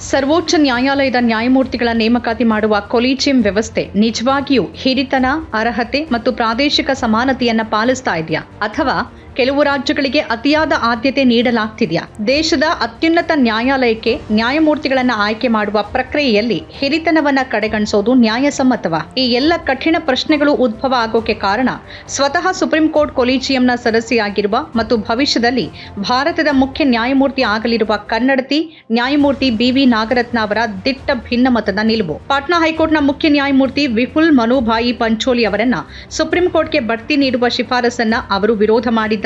ಸರ್ವೋಚ್ಚ ನ್ಯಾಯಾಲಯದ ನ್ಯಾಯಮೂರ್ತಿಗಳ ನೇಮಕಾತಿ ಮಾಡುವ ಕೊಲಿಜಿಯಂ ವ್ಯವಸ್ಥೆ ನಿಜವಾಗಿಯೂ ಹಿರಿತನ, ಅರ್ಹತೆ ಮತ್ತು ಪ್ರಾದೇಶಿಕ ಸಮಾನತೆಯನ್ನು ಪಾಲಿಸ್ತಾ ಇದೆಯಾ? ಅಥವಾ ಕೆಲವು ರಾಜ್ಯಗಳಿಗೆ ಅತಿಯಾದ ಆದ್ಯತೆ ನೀಡಲಾಗ್ತಿದೆಯಾ? ದೇಶದ ಅತ್ಯುನ್ನತ ನ್ಯಾಯಾಲಯಕ್ಕೆ ನ್ಯಾಯಮೂರ್ತಿಗಳನ್ನ ಆಯ್ಕೆ ಮಾಡುವ ಪ್ರಕ್ರಿಯೆಯಲ್ಲಿ ಹಿರಿತನವನ್ನ ಕಡೆಗಣಿಸೋದು ನ್ಯಾಯಸಮ್ಮತವ? ಈ ಎಲ್ಲ ಕಠಿಣ ಪ್ರಶ್ನೆಗಳು ಉದ್ಭವ ಆಗೋಕೆ ಕಾರಣ ಸ್ವತಃ ಸುಪ್ರೀಂ ಕೋರ್ಟ್ ಕೊಲಿಜಿಯಂನ ಸದಸ್ಯೆಯಾಗಿರುವ ಮತ್ತು ಭವಿಷ್ಯದಲ್ಲಿ ಭಾರತದ ಮುಖ್ಯ ನ್ಯಾಯಮೂರ್ತಿ ಆಗಲಿರುವ ಕನ್ನಡತಿ ನ್ಯಾಯಮೂರ್ತಿ ಬಿವಿ ನಾಗರತ್ನ ಅವರ ದಿಟ್ಟ ಭಿನ್ನಮತದ ನಿಲುವು. ಪಾಟ್ನಾ ಹೈಕೋರ್ಟ್ನ ಮುಖ್ಯ ನ್ಯಾಯಮೂರ್ತಿ ವಿಪುಲ್ ಮನೋಭಾಯಿ ಪಂಚೋಲಿ ಅವರನ್ನ ಸುಪ್ರೀಂ ಕೋರ್ಟ್ಗೆ ಬಡ್ತಿ ನೀಡುವ ಶಿಫಾರಸನ್ನ ಅವರು ವಿರೋಧ ಮಾಡಿದ್ದಾರೆ.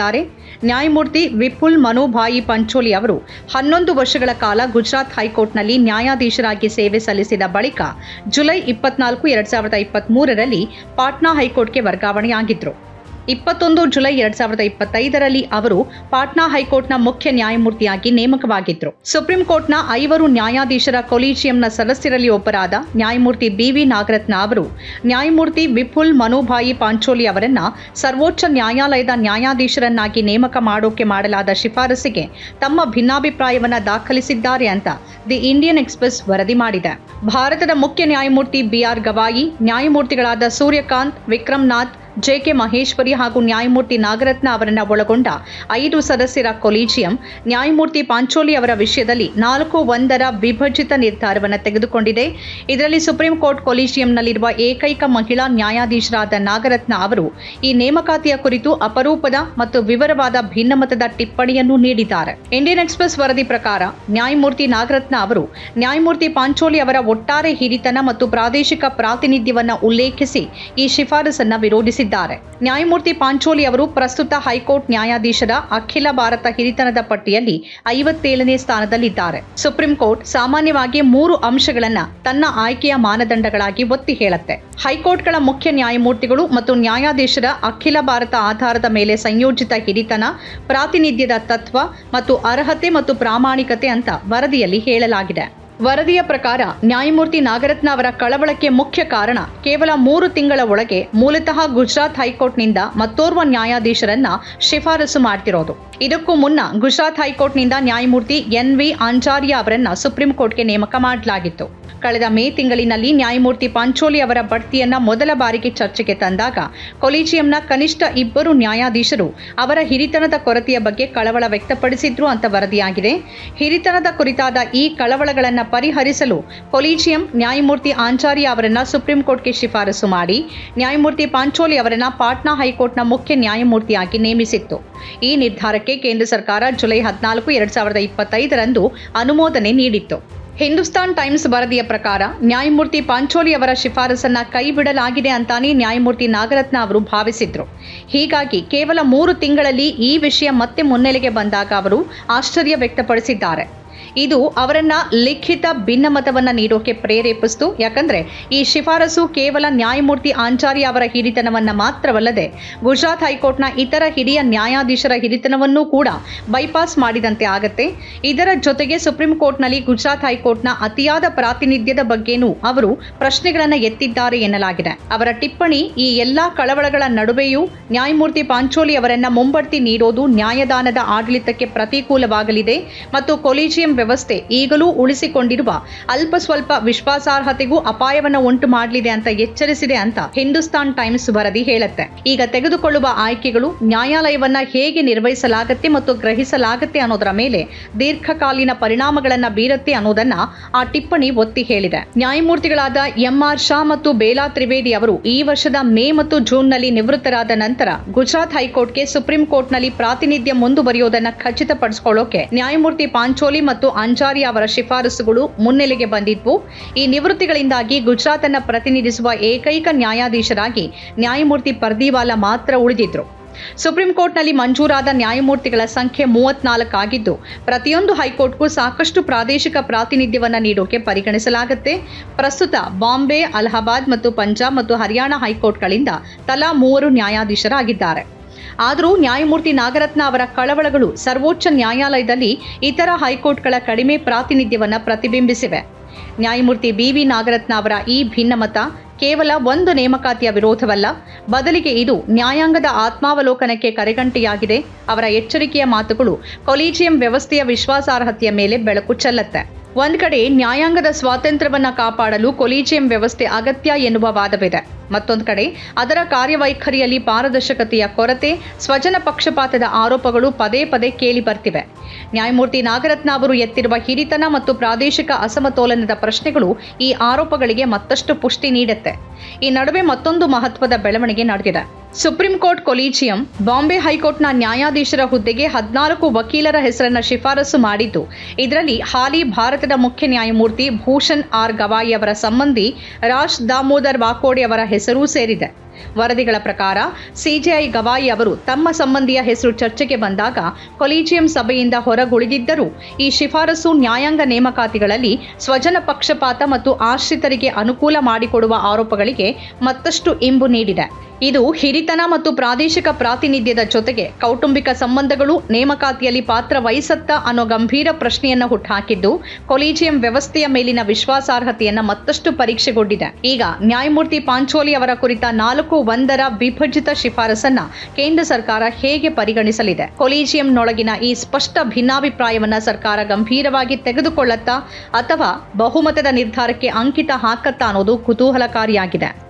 ನ್ಯಾಯಮೂರ್ತಿ ವಿಪುಲ್ ಮನೋಭಾಯಿ ಪಂಚೋಲಿ ಅವರು ಹನ್ನೊಂದು ವರ್ಷಗಳ ಕಾಲ ಗುಜರಾತ್ ಹೈಕೋರ್ಟ್ನಲ್ಲಿ ನ್ಯಾಯಾಧೀಶರಾಗಿ ಸೇವೆ ಸಲ್ಲಿಸಿದ ಬಳಿಕ ಜುಲೈ ಇಪ್ಪತ್ನಾಲ್ಕು, ಎರಡ್ ಸಾವಿರದ ಇಪ್ಪತ್ತ್ ಮೂರರಲ್ಲಿ ಪಾಟ್ನಾ ಹೈಕೋರ್ಟ್ಗೆ ವರ್ಗಾವಣೆಯಾಗಿದ್ರು. ಇಪ್ಪತ್ತೊಂದು ಜುಲೈ ಎರಡ್ ಸಾವಿರದ ಇಪ್ಪತ್ತೈದರಲ್ಲಿ ಅವರು ಪಾಟ್ನಾ ಹೈಕೋರ್ಟ್ನ ಮುಖ್ಯ ನ್ಯಾಯಮೂರ್ತಿಯಾಗಿ ನೇಮಕವಾಗಿದ್ರು. ಸುಪ್ರೀಂ ಕೋರ್ಟ್ನ ಐವರು ನ್ಯಾಯಾಧೀಶರ ಕೊಲೀಜಿಯಂನ ಸದಸ್ಯರಲ್ಲಿ ಒಬ್ಬರಾದ ನ್ಯಾಯಮೂರ್ತಿ ಬಿವಿ ನಾಗರತ್ನ ಅವರು, ನ್ಯಾಯಮೂರ್ತಿ ವಿಪುಲ್ ಮನೋಭಾಯಿ ಪಾಂಚೋಲಿ ಅವರನ್ನ ಸರ್ವೋಚ್ಚ ನ್ಯಾಯಾಲಯದ ನ್ಯಾಯಾಧೀಶರನ್ನಾಗಿ ನೇಮಕ ಮಾಡೋಕೆ ಮಾಡಲಾದ ಶಿಫಾರಸಿಗೆ ತಮ್ಮ ಭಿನ್ನಾಭಿಪ್ರಾಯವನ್ನ ದಾಖಲಿಸಿದ್ದಾರೆ ಅಂತ ದಿ ಇಂಡಿಯನ್ ಎಕ್ಸ್ಪ್ರೆಸ್ ವರದಿ ಮಾಡಿದೆ. ಭಾರತದ ಮುಖ್ಯ ನ್ಯಾಯಮೂರ್ತಿ ಬಿಆರ್ ಗವಾಯಿ, ನ್ಯಾಯಮೂರ್ತಿಗಳಾದ ಸೂರ್ಯಕಾಂತ್, ವಿಕ್ರಮ್ನಾಥ್ ಜೆಕೆ ಮಹೇಶ್ವರಿ ಹಾಗೂ ನ್ಯಾಯಮೂರ್ತಿ ನಾಗರತ್ನ ಅವರನ್ನು ಒಳಗೊಂಡ ಐದು ಸದಸ್ಯರ ಕೊಲಿಜಿಯಂ, ನ್ಯಾಯಮೂರ್ತಿ ಪಾಂಚೋಲಿ ಅವರ ವಿಷಯದಲ್ಲಿ ನಾಲ್ಕು ಒಂದರ ವಿಭಜಿತ ನಿರ್ಧಾರವನ್ನು ತೆಗೆದುಕೊಂಡಿದೆ. ಇದರಲ್ಲಿ ಸುಪ್ರೀಂ ಕೋರ್ಟ್ ಕೊಲಿಜಿಯಂನಲ್ಲಿರುವ ಏಕೈಕ ಮಹಿಳಾ ನ್ಯಾಯಾಧೀಶರಾದ ನಾಗರತ್ನ ಅವರು ಈ ನೇಮಕಾತಿಯ ಕುರಿತು ಅಪರೂಪದ ಮತ್ತು ವಿವರವಾದ ಭಿನ್ನಮತದ ಟಿಪ್ಪಣಿಯನ್ನು ನೀಡಿದ್ದಾರೆ. ಇಂಡಿಯನ್ ಎಕ್ಸ್ಪ್ರೆಸ್ ವರದಿ ಪ್ರಕಾರ ನ್ಯಾಯಮೂರ್ತಿ ನಾಗರತ್ನ ಅವರು ನ್ಯಾಯಮೂರ್ತಿ ಪಾಂಚೋಲಿ ಅವರ ಒಟ್ಟಾರೆ ಹಿರಿತನ ಮತ್ತು ಪ್ರಾದೇಶಿಕ ಪ್ರಾತಿನಿಧ್ಯವನ್ನು ಉಲ್ಲೇಖಿಸಿ ಈ ಶಿಫಾರಸನ್ನು ವಿರೋಧಿಸಿದ್ದಾರೆ ನ್ಯಾಯಮೂರ್ತಿ ಪಾಂಚೋಲಿ ಅವರು ಪ್ರಸ್ತುತ ಹೈಕೋರ್ಟ್ ನ್ಯಾಯಾಧೀಶರ ಅಖಿಲ ಭಾರತ ಹಿರಿತನದ ಪಟ್ಟಿಯಲ್ಲಿ ಐವತ್ತೇಳನೇ ಸ್ಥಾನದಲ್ಲಿದ್ದಾರೆ. ಸುಪ್ರೀಂ ಕೋರ್ಟ್ ಸಾಮಾನ್ಯವಾಗಿ ಮೂರು ಅಂಶಗಳನ್ನು ತನ್ನ ಆಯ್ಕೆಯ ಮಾನದಂಡಗಳಾಗಿ ಒತ್ತಿ ಹೇಳುತ್ತೆ. ಹೈಕೋರ್ಟ್ಗಳ ಮುಖ್ಯ ನ್ಯಾಯಮೂರ್ತಿಗಳು ಮತ್ತು ನ್ಯಾಯಾಧೀಶರ ಅಖಿಲ ಭಾರತ ಆಧಾರದ ಮೇಲೆ ಸಂಯೋಜಿತ ಹಿರಿತನ, ಪ್ರಾತಿನಿಧ್ಯದ ತತ್ವ ಮತ್ತು ಅರ್ಹತೆ ಮತ್ತು ಪ್ರಾಮಾಣಿಕತೆ ಅಂತ ವರದಿಯಲ್ಲಿ ಹೇಳಲಾಗಿದೆ. ವರದಿಯ ಪ್ರಕಾರ ನ್ಯಾಯಮೂರ್ತಿ ನಾಗರತ್ನ ಅವರ ಕಳವಳಕ್ಕೆ ಮುಖ್ಯ ಕಾರಣ ಕೇವಲ ಮೂರು ತಿಂಗಳ ಒಳಗೆ ಮೂಲತಃ ಗುಜರಾತ್ ಹೈಕೋರ್ಟ್ನಿಂದ ಮತ್ತೋರ್ವ ನ್ಯಾಯಾಧೀಶರನ್ನ ಶಿಫಾರಸು ಮಾಡ್ತಿರೋದು. ಇದಕ್ಕೂ ಮುನ್ನ ಗುಜರಾತ್ ಹೈಕೋರ್ಟ್ನಿಂದ ನ್ಯಾಯಮೂರ್ತಿ ಎನ್ ವಿ ಆಂಚಾರ್ಯ ಅವರನ್ನ ಸುಪ್ರೀಂ ಕೋರ್ಟ್ಗೆ ನೇಮಕ ಮಾಡಲಾಗಿತ್ತು. ಕಳೆದ ಮೇ ತಿಂಗಳಿನಲ್ಲಿ ನ್ಯಾಯಮೂರ್ತಿ ಪಾಂಚೋಲಿ ಅವರ ಬಡ್ತಿಯನ್ನ ಮೊದಲ ಬಾರಿಗೆ ಚರ್ಚೆಗೆ ತಂದಾಗ ಕೊಲಿಜಿಯಂನ ಕನಿಷ್ಠ ಇಬ್ಬರು ನ್ಯಾಯಾಧೀಶರು ಅವರ ಹಿರಿತನದ ಕೊರತೆಯ ಬಗ್ಗೆ ಕಳವಳ ವ್ಯಕ್ತಪಡಿಸಿದ್ರು ಅಂತ ವರದಿಯಾಗಿದೆ. ಹಿರಿತನದ ಕುರಿತಾದ ಈ ಕಳವಳಗಳನ್ನು ಪರಿಹರಿಸಲು ಕೊಲೀಜಿಯಂ ನ್ಯಾಯಮೂರ್ತಿ ಆಂಚಾರಿ ಅವರನ್ನ ಸುಪ್ರೀಂ ಕೋರ್ಟ್ಗೆ ಶಿಫಾರಸು ಮಾಡಿ, ನ್ಯಾಯಮೂರ್ತಿ ಪಾಂಚೋಲಿ ಅವರನ್ನ ಪಾಟ್ನಾ ಹೈಕೋರ್ಟ್ನ ಮುಖ್ಯ ನ್ಯಾಯಮೂರ್ತಿಯಾಗಿ ನೇಮಿಸಿತ್ತು. ಈ ನಿರ್ಧಾರಕ್ಕೆ ಕೇಂದ್ರ ಸರ್ಕಾರ ಜುಲೈ ಹದಿನಾಲ್ಕು, ಎರಡ್ ಸಾವಿರದ ಇಪ್ಪತ್ತೈದರಂದು ಅನುಮೋದನೆ ನೀಡಿತ್ತು. ಹಿಂದೂಸ್ತಾನ್ ಟೈಮ್ಸ್ ವರದಿಯ ಪ್ರಕಾರ ನ್ಯಾಯಮೂರ್ತಿ ಪಾಂಚೋಲಿ ಅವರ ಶಿಫಾರಸನ್ನ ಕೈಬಿಡಲಾಗಿದೆ ಅಂತಾನೆ ನ್ಯಾಯಮೂರ್ತಿ ನಾಗರತ್ನ ಅವರು ಭಾವಿಸಿದ್ರು. ಹೀಗಾಗಿ ಕೇವಲ ಮೂರು ತಿಂಗಳಲ್ಲಿ ಈ ವಿಷಯ ಮತ್ತೆ ಮುನ್ನೆಲೆಗೆ ಬಂದಾಗ ಅವರು ಆಶ್ಚರ್ಯ ವ್ಯಕ್ತಪಡಿಸಿದ್ದಾರೆ. ಇದು ಅವರನ್ನ ಲಿಖಿತ ಭಿನ್ನಮತವನ್ನ ನೀಡೋಕೆ ಪ್ರೇರೇಪಿಸ್ತು. ಯಾಕಂದ್ರೆ ಈ ಶಿಫಾರಸು ಕೇವಲ ನ್ಯಾಯಮೂರ್ತಿ ಆಂಚಾರಿ ಅವರ ಹಿರಿತನವನ್ನ ಮಾತ್ರವಲ್ಲದೆ ಗುಜರಾತ್ ಹೈಕೋರ್ಟ್ನ ಇತರ ಹಿರಿಯ ನ್ಯಾಯಾಧೀಶರ ಹಿರಿತನವನ್ನೂ ಕೂಡ ಬೈಪಾಸ್ ಮಾಡಿದಂತೆ ಆಗತ್ತೆ. ಇದರ ಜೊತೆಗೆ ಸುಪ್ರೀಂ ಕೋರ್ಟ್ನಲ್ಲಿ ಗುಜರಾತ್ ಹೈಕೋರ್ಟ್ನ ಅತಿಯಾದ ಪ್ರಾತಿನಿಧ್ಯದ ಬಗ್ಗೆನೂ ಅವರು ಪ್ರಶ್ನೆಗಳನ್ನು ಎತ್ತಿದ್ದಾರೆ ಎನ್ನಲಾಗಿದೆ. ಅವರ ಟಿಪ್ಪಣಿ ಈ ಎಲ್ಲಾ ಕಳವಳಗಳ ನಡುವೆಯೂ ನ್ಯಾಯಮೂರ್ತಿ ಪಾಂಚೋಲಿ ಅವರನ್ನ ಮುಂಬಡ್ತಿ ನೀಡೋದು ನ್ಯಾಯದಾನದ ಆಡಳಿತಕ್ಕೆ ಪ್ರತಿಕೂಲವಾಗಲಿದೆ ಮತ್ತು ಕೊಲಿಜಿಯಂ ವ್ಯವಸ್ಥೆ ಈಗಲೂ ಉಳಿಸಿಕೊಂಡಿರುವ ಅಲ್ಪ ಸ್ವಲ್ಪ ವಿಶ್ವಾಸಾರ್ಹತೆಗೂ ಅಪಾಯವನ್ನು ಉಂಟು ಮಾಡಲಿದೆ ಅಂತ ಎಚ್ಚರಿಸಿದೆ ಅಂತ ಹಿಂದೂಸ್ತಾನ್ ಟೈಮ್ಸ್ ವರದಿ ಹೇಳುತ್ತೆ. ಈಗ ತೆಗೆದುಕೊಳ್ಳುವ ಆಯ್ಕೆಗಳು ನ್ಯಾಯಾಲಯವನ್ನ ಹೇಗೆ ನಿರ್ವಹಿಸಲಾಗತ್ತೆ ಮತ್ತು ಗ್ರಹಿಸಲಾಗತ್ತೆ ಅನ್ನೋದರ ಮೇಲೆ ದೀರ್ಘಕಾಲೀನ ಪರಿಣಾಮಗಳನ್ನ ಬೀರುತ್ತೆ ಅನ್ನೋದನ್ನ ಆ ಟಿಪ್ಪಣಿ ಒತ್ತಿ ಹೇಳಿದೆ. ನ್ಯಾಯಮೂರ್ತಿಗಳಾದ ಎಂಆರ್ ಶಾ ಮತ್ತು ಬೇಲಾ ತ್ರಿವೇದಿ ಅವರು ಈ ವರ್ಷದ ಮೇ ಮತ್ತು ಜೂನ್ನಲ್ಲಿ ನಿವೃತ್ತರಾದ ನಂತರ ಗುಜರಾತ್ ಹೈಕೋರ್ಟ್ಗೆ ಸುಪ್ರೀಂ ಕೋರ್ಟ್ನಲ್ಲಿ ಪ್ರಾತಿನಿಧ್ಯ ಮುಂದುವರಿಯೋದನ್ನ ಖಚಿತಪಡಿಸಿಕೊಳ್ಳೋಕೆ ನ್ಯಾಯಮೂರ್ತಿ ಪಾಂಚೋಲಿ ಮತ್ತು ಅಂಜಾರಿ ಅವರ ಶಿಫಾರಸುಗಳು ಮುನ್ನೆಲೆಗೆ ಬಂದಿದ್ವು. ಈ ನಿವೃತ್ತಿಗಳಿಂದಾಗಿ ಗುಜರಾತ್ ಅನ್ನು ಪ್ರತಿನಿಧಿಸುವ ಏಕೈಕ ನ್ಯಾಯಾಧೀಶರಾಗಿ ನ್ಯಾಯಮೂರ್ತಿ ಪರ್ದಿವಾಲಾ ಮಾತ್ರ ಉಳಿದಿದ್ರು. ಸುಪ್ರೀಂ ಕೋರ್ಟ್ನಲ್ಲಿ ಮಂಜೂರಾದ ನ್ಯಾಯಮೂರ್ತಿಗಳ ಸಂಖ್ಯೆ ಮೂವತ್ನಾಲ್ಕು ಆಗಿದ್ದು, ಪ್ರತಿಯೊಂದು ಹೈಕೋರ್ಟ್ಗೂ ಸಾಕಷ್ಟು ಪ್ರಾದೇಶಿಕ ಪ್ರಾತಿನಿಧ್ಯವನ್ನು ನೀಡೋಕೆ ಪರಿಗಣಿಸಲಾಗುತ್ತೆ. ಪ್ರಸ್ತುತ ಬಾಂಬೆ, ಅಲಹಾಬಾದ್ ಮತ್ತು ಪಂಜಾಬ್ ಮತ್ತು ಹರಿಯಾಣ ಹೈಕೋರ್ಟ್ಗಳಿಂದ ತಲಾ ಮೂವರು ನ್ಯಾಯಾಧೀಶರಾಗಿದ್ದಾರೆ. ಆದರೂ ನ್ಯಾಯಮೂರ್ತಿ ನಾಗರತ್ನ ಅವರ ಕಳವಳಗಳು ಸರ್ವೋಚ್ಚ ನ್ಯಾಯಾಲಯದಲ್ಲಿ ಇತರ ಹೈಕೋರ್ಟ್ಗಳ ಕಡಿಮೆ ಪ್ರಾತಿನಿಧ್ಯವನ್ನು ಪ್ರತಿಬಿಂಬಿಸಿವೆ. ನ್ಯಾಯಮೂರ್ತಿ ಬಿವಿ ನಾಗರತ್ನ ಅವರ ಈ ಭಿನ್ನಮತ ಕೇವಲ ಒಂದು ನೇಮಕಾತಿಯ ವಿರೋಧವಲ್ಲ, ಬದಲಿಗೆ ಇದು ನ್ಯಾಯಾಂಗದ ಆತ್ಮಾವಲೋಕನಕ್ಕೆ ಕರೆಗಂಟೆಯಾಗಿದೆ. ಅವರ ಎಚ್ಚರಿಕೆಯ ಮಾತುಗಳು ಕೊಲಿಜಿಯಂ ವ್ಯವಸ್ಥೆಯ ವಿಶ್ವಾಸಾರ್ಹತೆಯ ಮೇಲೆ ಬೆಳಕು ಚೆಲ್ಲತ್ತೆ. ಒಂದ್ ಕಡೆ ನ್ಯಾಯಾಂಗದ ಸ್ವಾತಂತ್ರ್ಯವನ್ನ ಕಾಪಾಡಲು ಕೊಲೀಜಿಯಂ ವ್ಯವಸ್ಥೆ ಅಗತ್ಯ ಎನ್ನುವ ವಾದವಿದೆ. ಮತ್ತೊಂದು ಕಡೆ ಅದರ ಕಾರ್ಯವೈಖರಿಯಲ್ಲಿ ಪಾರದರ್ಶಕತೆಯ ಕೊರತೆ, ಸ್ವಜನ ಪಕ್ಷಪಾತದ ಆರೋಪಗಳು ಪದೇ ಪದೇ ಕೇಳಿ ಬರ್ತಿವೆ. ನ್ಯಾಯಮೂರ್ತಿ ನಾಗರತ್ನ ಅವರು ಎತ್ತಿರುವ ಹಿರಿತನ ಮತ್ತು ಪ್ರಾದೇಶಿಕ ಅಸಮತೋಲನದ ಪ್ರಶ್ನೆಗಳು ಈ ಆರೋಪಗಳಿಗೆ ಮತ್ತಷ್ಟು ಪುಷ್ಟಿ ನೀಡುತ್ತೆ. ಈ ನಡುವೆ ಮತ್ತೊಂದು ಮಹತ್ವದ ಬೆಳವಣಿಗೆ ನಡೆದಿದೆ. ಸುಪ್ರೀಂ ಕೋರ್ಟ್ ಕೊಲಿಜಿಯಂ ಬಾಂಬೆ ಹೈಕೋರ್ಟ್ನ ನ್ಯಾಯಾಧೀಶರ ಹುದ್ದೆಗೆ ಹದಿನಾಲ್ಕು ವಕೀಲರ ಹೆಸರನ್ನು ಶಿಫಾರಸು ಮಾಡಿದ್ದು. ಇದರಲ್ಲಿ ಹಾಲಿ ಭಾರತದ ಮುಖ್ಯ ನ್ಯಾಯಮೂರ್ತಿ ಭೂಷಣ್ ಆರ್ ಗವಾಯಿ ಅವರ ಸಂಬಂಧಿ ರಾಜ್ ದಾಮೋದರ್ ವಾಕೋಡೆ ಅವರ ಹೆಸರೂ ಸೇರಿದೆ. ವರದಿಗಳ ಪ್ರಕಾರ ಸಿಜೆಐ ಗವಾಯಿ ಅವರು ತಮ್ಮ ಸಂಬಂಧಿಯ ಹೆಸರು ಚರ್ಚೆಗೆ ಬಂದಾಗ ಕೊಲೀಜಿಯಂ ಸಭೆಯಿಂದ ಹೊರಗುಳಿದಿದ್ದರೂ ಈ ಶಿಫಾರಸು ನ್ಯಾಯಾಂಗ ನೇಮಕಾತಿಗಳಲ್ಲಿ ಸ್ವಜನ ಪಕ್ಷಪಾತ ಮತ್ತು ಆಶ್ರಿತರಿಗೆ ಅನುಕೂಲ ಮಾಡಿಕೊಡುವ ಆರೋಪಗಳಿಗೆ ಮತ್ತಷ್ಟು ಇಂಬು ನೀಡಿದೆ. ಇದು ಹಿರಿತನ ಮತ್ತು ಪ್ರಾದೇಶಿಕ ಪ್ರಾತಿನಿಧ್ಯದ ಜೊತೆಗೆ ಕೌಟುಂಬಿಕ ಸಂಬಂಧಗಳು ನೇಮಕಾತಿಯಲ್ಲಿ ಪಾತ್ರ ವಹಿಸತ್ತ ಅನ್ನೋ ಗಂಭೀರ ಪ್ರಶ್ನೆಯನ್ನು ಹುಟ್ಟುಹಾಕಿದ್ದು ಕೊಲಿಜಿಯಂ ವ್ಯವಸ್ಥೆಯ ಮೇಲಿನ ವಿಶ್ವಾಸಾರ್ಹತೆಯನ್ನು ಮತ್ತಷ್ಟು ಪರೀಕ್ಷೆಗೊಂಡಿದೆ. ಈಗ ನ್ಯಾಯಮೂರ್ತಿ ಪಾಂಚೋಲಿ ಅವರ ಕುರಿತ ನಾಲ್ಕು ಒಂದರ ವಿಭಜಿತ ಶಿಫಾರಸನ್ನ ಕೇಂದ್ರ ಸರ್ಕಾರ ಹೇಗೆ ಪರಿಗಣಿಸಲಿದೆ? ಕೊಲಿಜಿಯಂನೊಳಗಿನ ಈ ಸ್ಪಷ್ಟ ಭಿನ್ನಾಭಿಪ್ರಾಯವನ್ನ ಸರ್ಕಾರ ಗಂಭೀರವಾಗಿ ತೆಗೆದುಕೊಳ್ಳತ್ತಾ ಅಥವಾ ಬಹುಮತದ ನಿರ್ಧಾರಕ್ಕೆ ಅಂಕಿತ ಹಾಕತ್ತಾ ಅನ್ನೋದು ಕುತೂಹಲಕಾರಿಯಾಗಿದೆ.